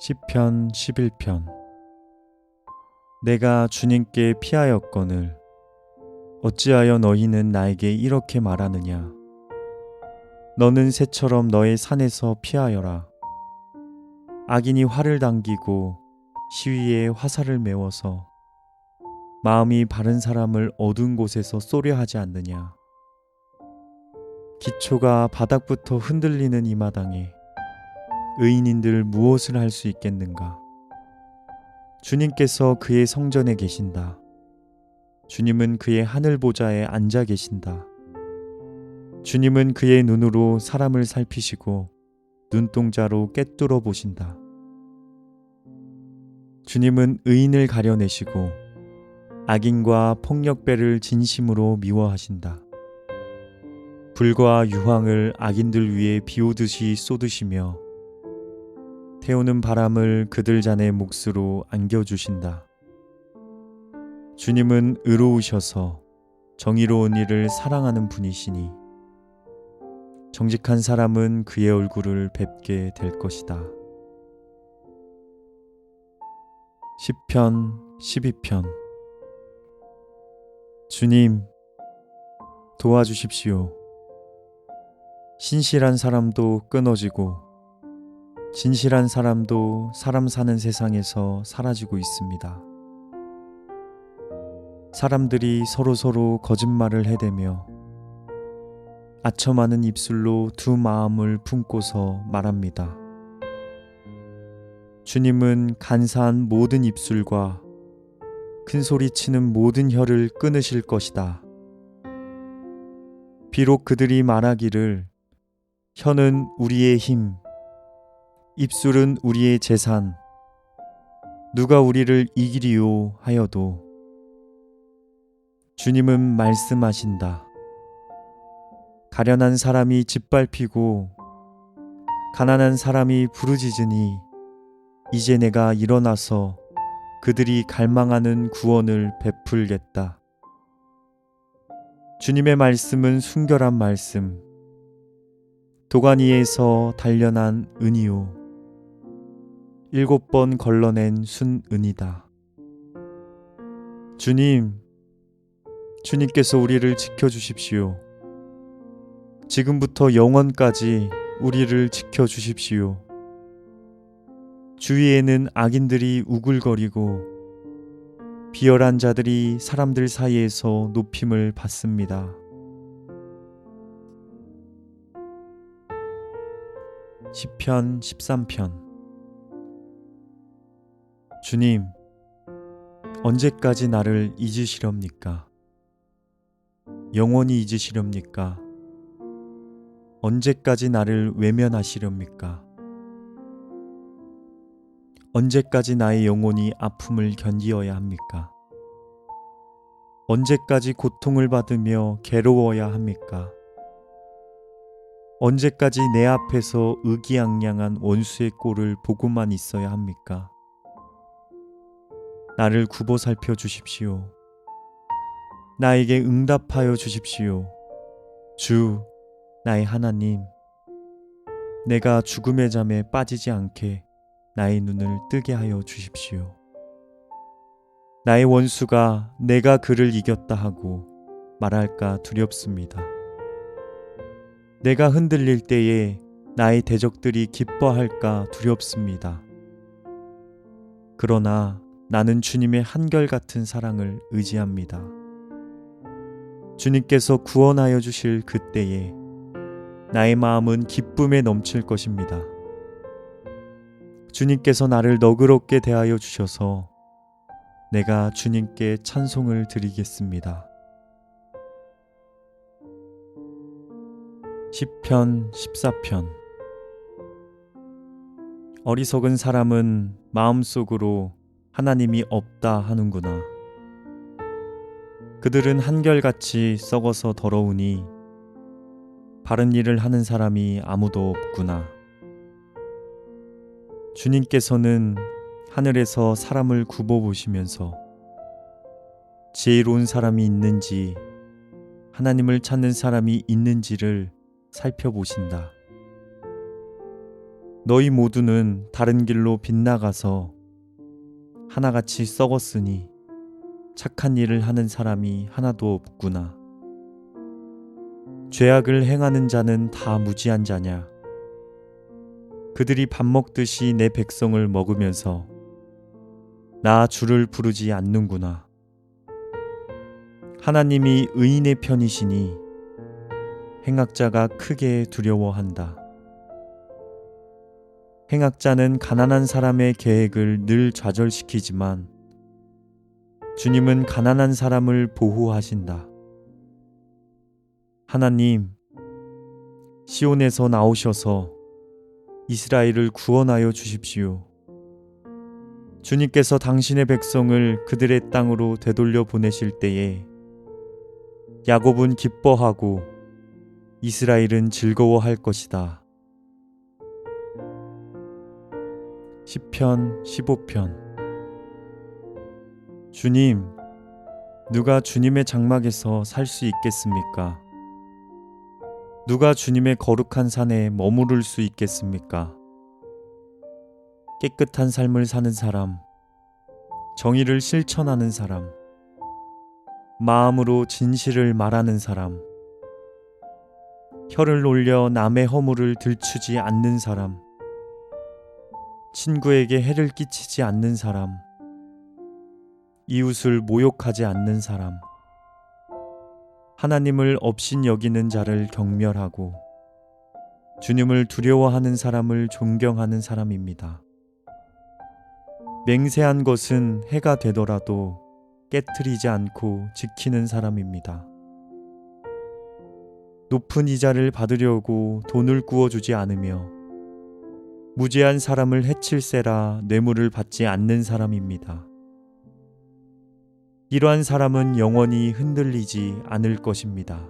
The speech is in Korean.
시편 11편. 내가 주님께 피하였거늘 어찌하여 너희는 나에게 이렇게 말하느냐? 너는 새처럼 너의 산에서 피하여라. 악인이 활을 당기고 시위에 화살을 메워서 마음이 바른 사람을 어두운 곳에서 쏘려 하지 않느냐? 기초가 바닥부터 흔들리는 이 마당에 의인인들 무엇을 할 수 있겠는가? 주님께서 그의 성전에 계신다. 주님은 그의 하늘 보좌에 앉아 계신다. 주님은 그의 눈으로 사람을 살피시고 눈동자로 꿰뚫어 보신다. 주님은 의인을 가려내시고 악인과 폭력배를 진심으로 미워하신다. 불과 유황을 악인들 위에 비오듯이 쏟으시며 태우는 바람을 그들 잔의 몫으로 안겨주신다. 주님은 의로우셔서 정의로운 일을 사랑하는 분이시니 정직한 사람은 그의 얼굴을 뵙게 될 것이다. 시편 12편 주님 도와주십시오. 신실한 사람도 끊어지고 진실한 사람도 사람 사는 세상에서 사라지고 있습니다. 사람들이 서로 서로 거짓말을 해대며 아첨하는 입술로 두 마음을 품고서 말합니다. 주님은 간사한 모든 입술과 큰 소리 치는 모든 혀를 끊으실 것이다. 비록 그들이 말하기를 혀는 우리의 힘, 입술은 우리의 재산, 누가 우리를 이기리요 하여도 주님은 말씀하신다. 가련한 사람이 짓밟히고 가난한 사람이 부르짖으니 이제 내가 일어나서 그들이 갈망하는 구원을 베풀겠다. 주님의 말씀은 순결한 말씀, 도가니에서 단련한 은이요. 일곱 번 걸러낸 순은이다. 주님, 주님께서 우리를 지켜주십시오. 지금부터 영원까지 우리를 지켜주십시오. 주위에는 악인들이 우글거리고 비열한 자들이 사람들 사이에서 높임을 받습니다. 시편 13편 주님 언제까지 나를 잊으시렵니까? 영원히 잊으시렵니까? 언제까지 나를 외면하시렵니까? 언제까지 나의 영혼이 아픔을 견디어야 합니까? 언제까지 고통을 받으며 괴로워야 합니까? 언제까지 내 앞에서 의기양양한 원수의 꼴을 보고만 있어야 합니까? 나를 굽어 살펴 주십시오. 나에게 응답하여 주십시오. 주, 나의 하나님. 내가 죽음의 잠에 빠지지 않게 나의 눈을 뜨게 하여 주십시오. 나의 원수가 내가 그를 이겼다 하고 말할까 두렵습니다. 내가 흔들릴 때에 나의 대적들이 기뻐할까 두렵습니다. 그러나 나는 주님의 한결같은 사랑을 의지합니다. 주님께서 구원하여 주실 그때에 나의 마음은 기쁨에 넘칠 것입니다. 주님께서 나를 너그럽게 대하여 주셔서 내가 주님께 찬송을 드리겠습니다. 시편 14편 어리석은 사람은 마음속으로 하나님이 없다 하는구나. 그들은 한결같이 썩어서 더러우니 바른 일을 하는 사람이 아무도 없구나. 주님께서는 하늘에서 사람을 굽어 보시면서 지혜로운 사람이 있는지 하나님을 찾는 사람이 있는지를 살펴보신다. 너희 모두는 다른 길로 빗나가서 하나같이 썩었으니 착한 일을 하는 사람이 하나도 없구나. 죄악을 행하는 자는 다 무지한 자냐? 그들이 밥 먹듯이 내 백성을 먹으면서 나 주를 부르지 않는구나. 하나님이 의인의 편이시니 행악자가 크게 두려워한다. 행악자는 가난한 사람의 계획을 늘 좌절시키지만 주님은 가난한 사람을 보호하신다. 하나님, 시온에서 나오셔서 이스라엘을 구원하여 주십시오. 주님께서 당신의 백성을 그들의 땅으로 되돌려 보내실 때에 야곱은 기뻐하고 이스라엘은 즐거워할 것이다. 시편 15편 주님, 누가 주님의 장막에서 살 수 있겠습니까? 누가 주님의 거룩한 산에 머무를 수 있겠습니까? 깨끗한 삶을 사는 사람, 정의를 실천하는 사람, 마음으로 진실을 말하는 사람, 혀를 올려 남의 허물을 들추지 않는 사람, 친구에게 해를 끼치지 않는 사람, 이웃을 모욕하지 않는 사람, 하나님을 업신 여기는 자를 경멸하고 주님을 두려워하는 사람을 존경하는 사람입니다. 맹세한 것은 해가 되더라도 깨뜨리지 않고 지키는 사람입니다. 높은 이자를 받으려고 돈을 구워주지 않으며 무죄한 사람을 해칠세라 뇌물을 받지 않는 사람입니다. 이러한 사람은 영원히 흔들리지 않을 것입니다.